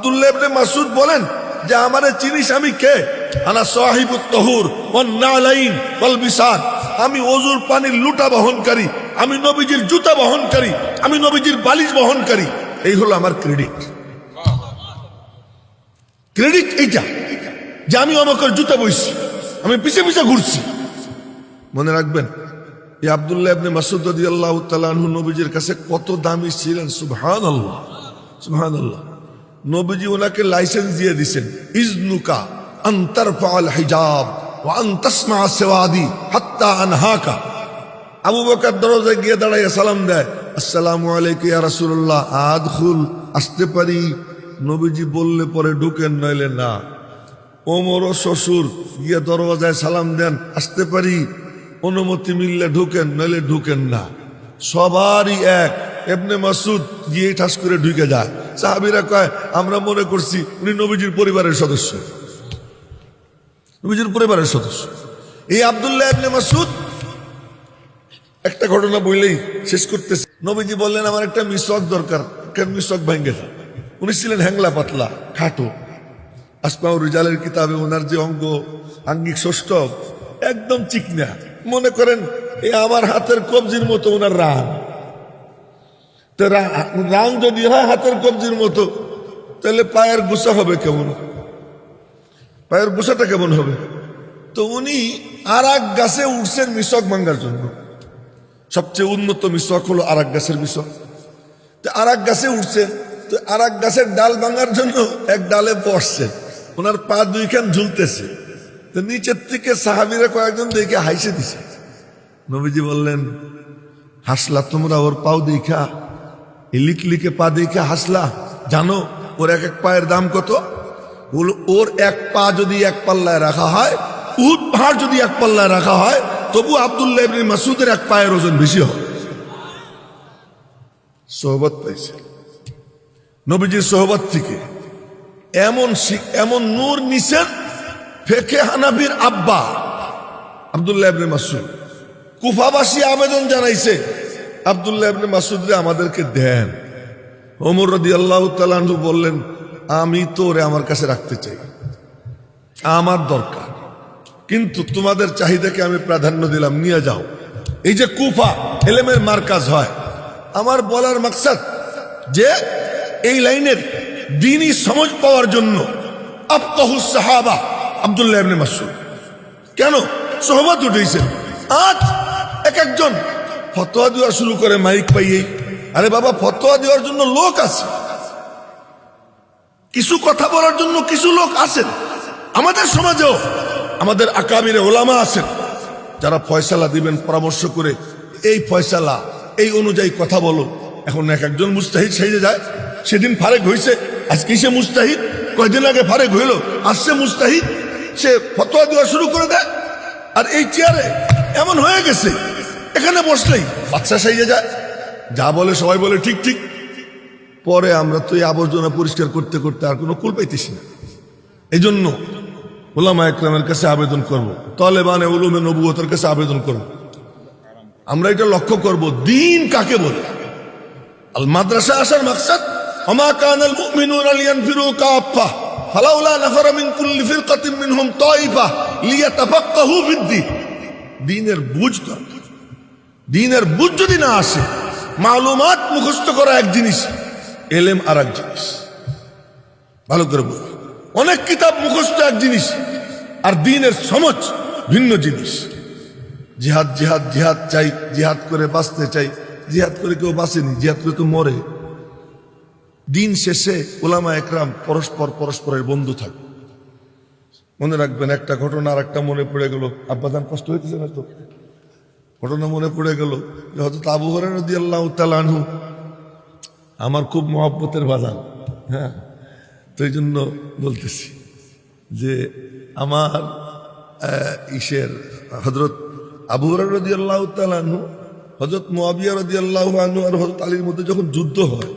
আব্দুল্লাহ মাসুদ বলেন যে, আমারে চিনিস আমি কে? আনা সাহিবুত তহুর, ওয়ান নালাইন, ওয়াল বিসাদ আমি অজুর পানির লুটা বহনকারী, আমি নবীজির জুতা বহনকারী, আমি নবীজির বালিশ বহনকারী। এই হলো আমার ক্রেডিট। ক্রেডিট এইটা, যে আমি আমাকে জুতা বইছি, আমি পিছে পিছে ঘুরছি। মনে রাখবেন, এই আব্দুল্লাহ ইবনে মাসুদ তাআলা আনহু নবীজির কাছে কত দামি ছিলেন, সুবহানাল্লাহ সুবহানাল্লাহ। নবীজি ওনাকে লাইসেন্স দিয়ে দিছেন। ইজনুকা আন্তর ফাল হিজাব হাত্তা গিয়ে দাঁড়াইয়া সালাম দেয়, আসসালামু আসতে পারি? নবীজি বললে, পরে ঢুকেন, নইলে না। শ্বশুর, গিয়ে দরওয়াজায় সালাম দেন, আসতে পারি? অনুমতি মিললে ঢুকেন, নইলে ঢুকেন না। সবারই এক। এমনি মাসুদ গিয়ে ঠাস করে ঢুকে যায়। সাহাবিরা কয়, আমরা মনে করছি উনি নবীজির পরিবারের সদস্য। নবীজির পরিবারের সদস্য। এই আব্দুল্লাহ ইবনে মাসুদ একটা ঘটনা বললেই শেষ করতেছে। নবীজি বললেন, আমার একটা মিশক দরকার, কেন মিশক ভাঙ্গে উনি ছিলেন হ্যাংলা পাতলা, খাটো। আসমাউ রিজালের কিতাবে ওনার যে অঙ্গ, আঙ্গিক ষষ্ঠ, একদম চিকনা। মনে করেন, এ আমার হাতের কবজির মতো ওনার রান। তো যদি হয় হাতের কবজির মতো, তাহলে পায়ের গুছা হবে কেমন? পায়ের গুছাটা কেমন হবে? তো উনি আর গাছে উঠছেন মিশক ভাঙ্গার জন্য। সবচেয়ে উন্নত মিশক হলো আর গাছের মিশক তো আর গাছে উঠছেন তো আর গাছের ডাল ভাঙার জন্য এক ডালে বসছেন ওনার পা দুইখান ঝুলতেছে। তো নিচের থেকে সাহাবিরা কয়েকজন দেখে হাইসে দিছে। নবীজি বললেন, হাসলা তোমরা ওর পাও দেখা। লিকলিকে পা দেখে হাসলা? জানো, ওর এক এক পায়ের দাম কত? ওর এক পা যদি এক পাল্লায় রাখা হয়, উহুদ পাহাড় যদি এক পাল্লায় রাখা হয়, তবু আব্দুল্লাহ মাসুদের এক পায়ের ওজন বেশি হয়। সোহবত পাইছে। নবীজির সোহবত থেকে এমন এমন নূর নিছেন ফেকে হানাবির আব্বা আব্দুল্লাহ মাসুদ কুফাবাসী আবেদন জানাইছে আব্দুল্লাহ ইবনে মাসুদরে আমাদেরকে দেন। ওমর রদি আল্লাহ তালু বললেন, আমি তো ওরে আমার কাছে রাখতে চাই। আমার দরকার। কিন্তু তোমাদের চাহিদাকে আমি প্রাধান্য দিলাম, নিয়ে যাও। এই যে কুফা, এলেমের মার্কাজ হয়। আমার বলার মাকসাদ যে, এই লাইনের দিনই সমঝ পাওয়ার জন্য আফতাহুস সাহাবা আব্দুল্লাহ ইবনে মাসুদ কেন? সহবত উঠেছেন। আজ এক একজন ফতোয়া দেওয়া শুরু করে মাইক পাইয়েই আরে বাবা, ফতোয়া দেওয়ার জন্য লোক আছে। কিছু কথা বলার জন্য কিছু লোক আছেন। আমাদের সমাজেও আমাদের আকাবিরে ওলামা আছেন। যারা ফয়সালা দিবেন, পরামর্শ করে, এই ফয়সালা, এই অনুযায়ী কথা বলো। এখন এক একজন মুস্তাহিদ সেজে যায়। সেদিন ফারেক হয়েছে আজকে সে মুস্তাহিদ। কয়দিন আগে ফারেক হইল। আসছে মুস্তাহিদ। সে ফতোয়া দেওয়া শুরু করে দেয়। আর এই চেয়ারে এমন হয়ে গেছে এখানে বসলেই বাচ্চা সাইজে যায় যা বলে সবাই বলে ঠিক ঠিক পরে আমরা তো এই আবর্জনা পরিষ্কার করতে করতে আর কোনো কুল পাইতেছি না এই জন্য ওলামা একরামের কাছে আবেদন করব। তলেবানে উলুমে নবুয়তের কাছে আবেদন করব। আমরা এটা লক্ষ্য করব, দিন কাকে বলে আল মাদ্রাসা আসার মাকসাদ আমা কান আল মুমিনুন লিয়ানফিরু কাফা ফালাউলা নাফারা মিন কুল্লি ফিরকাতিন মিনহুম তাইফা লিয়াতাফাক্কাহু ফিদ্দিন দিনের বুঝ দরকার দিনের বুঝ যদি না আসে, মালুমাত মুখস্থ করা এক জিনিস, এলেম আর এক জিনিস। ভালো করে বল। অনেক কিতাব মুখস্থ এক জিনিস, আর দিনের সমজ ভিন্ন জিনিস। জিহাদ জিহাদ জিহাদ চাই, জিহাদ করে বাঁচতে চাই, জিহাদ করে কেউ বাঁচেনি, জিহাদ করে তো মরে। দিন শেষে ওলামা একরাম পরস্পর পরস্পরের বন্ধু থাকে। মনে রাখবেন একটা ঘটনা আর একটা মনে পড়ে গেল। আব্বাদান কষ্ট হইতেছে না তো? ঘটনা মনে পড়ে গেল যে হয়তো আবু হরেন রদি আল্লাহ তালানহু আমার খুব মহব্বতের বাজান হ্যাঁ? তো এই জন্য বলতেছি যে আমার ইসের হজরত আবু রদি আল্লাহ তালানহু হজরত মোয়াবিয়া রদি আল্লাহ আনু আর হজরত আলীর মধ্যে যখন যুদ্ধ হয়,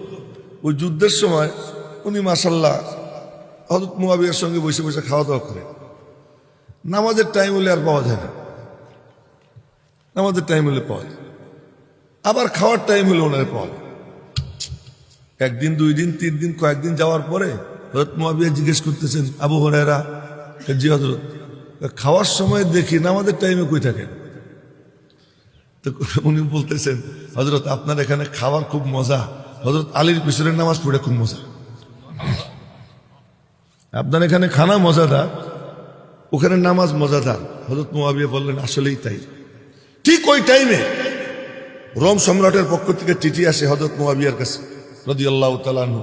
ওই যুদ্ধের সময় উনি মাসাল্লাহ হজরত মোয়াবিয়ার সঙ্গে বসে বসে খাওয়া দাওয়া করে। নামাজের টাইম হলে আর পাওয়া যায় না। নামাজের টাইম হলে যায়। আবার খাওয়ার টাইম হলে ওনারে যায়। একদিন, দুই দিন, তিন দিন, কয়েকদিন যাওয়ার পরে হজরত মোয়াবিয়া জিজ্ঞেস করতেছেন, আবু হরেরা জি হজরত খাওয়ার সময় দেখি না, আমাদের টাইমে কই থাকেন? তো উনি বলতেছেন হজরত আপনার এখানে খাওয়ার খুব মজা। হজরত আলীর পিছনের নামাজ পড়ে খুব মজা। আপনার এখানে খানা মজাদার, ওখানে নামাজ মজাদার। হজরত মোয়াবিয়া বললেন, আসলেই তাই। ঠিক ওই টাইমে রোম সম্রাটের পক্ষ থেকে চিঠি আসে হজরত মোয়াবিয়ার কাছে রদি আল্লাহ তালানু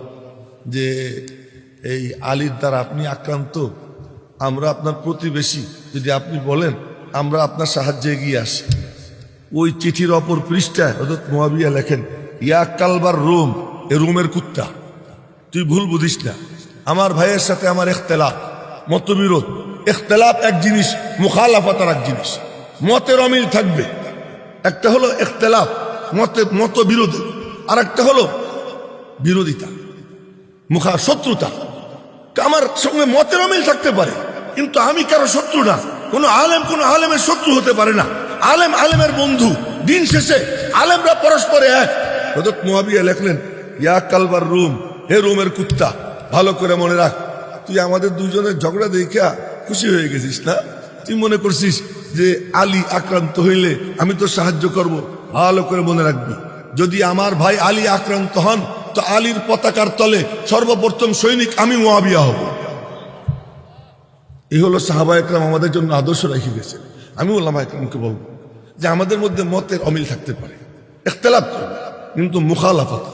যে এই আলীর দ্বারা আপনি আক্রান্ত, আমরা আপনার প্রতিবেশী, যদি আপনি বলেন আমরা আপনার সাহায্যে এগিয়ে আসি। ওই চিঠির অপর পৃষ্ঠায় হজরত মোয়াবিয়া লেখেন, ইয়া কালবার রোম, এ রোমের কুত্তা, তুই ভুল বুঝিস না। আমার ভাইয়ের সাথে আমার এখতেলাফ মতবিরোধ এখতেলাফ এক জিনিস মুখালাফাত আর এক জিনিস। মতের অমিল থাকবে। একটা হলো এখতেলাফ মতে মত বিরোধী আর একটা হলো বিরোধিতা, মুখা শত্রুতা। আমার সঙ্গে মতের অমিল থাকতে পারে, কিন্তু আমি কারও শত্রু না। কোনো আলেম, কোনো আলেমের শত্রু হতে পারে না। আলেম আলেমের বন্ধু, দিন শেষে আলেমরা পরস্পরে এক। হজরত মোয়াবিয়া লেখলেন, ইয়া কালবার রুম, হে রুমের কুত্তা, ভালো করে মনে রাখ। তুই আমাদের দুজনের ঝগড়া দেখা খুশি হয়ে গেছিস না? তুই মনে করছিস যে আলী আক্রান্ত হইলে আমি তো সাহায্য করব। ভালো করে মনে রাখবি। যদি আমার ভাই আলী আক্রান্ত হন, তো আলীর পতাকার তলে সর্বপ্রথম সৈনিক আমি মোয়াবিয়া হব। এই হলো সাহাবা একরাম আমাদের জন্য আদর্শ রেখে গেছে আমি ওলামা একরামকে বলব যে আমাদের মধ্যে মতের অমিল থাকতে পারে। এখতলাফ করবে, কিন্তু মুখালাফত।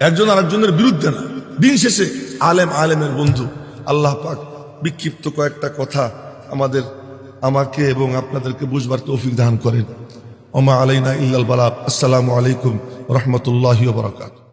একজন আরেকজনের বিরুদ্ধে না। দিন শেষে আলেম আলেমের বন্ধু। আল্লাহ পাক বিক্ষিপ্ত কয়েকটা কথা আমাদের আমাকে এবং আপনাদেরকে বুঝবার তৌফিক দান করেন। ওমা আলাইনা ইল্লাল বালাব আসসালামু আলাইকুম রহমতুল্লাহ বারাকাত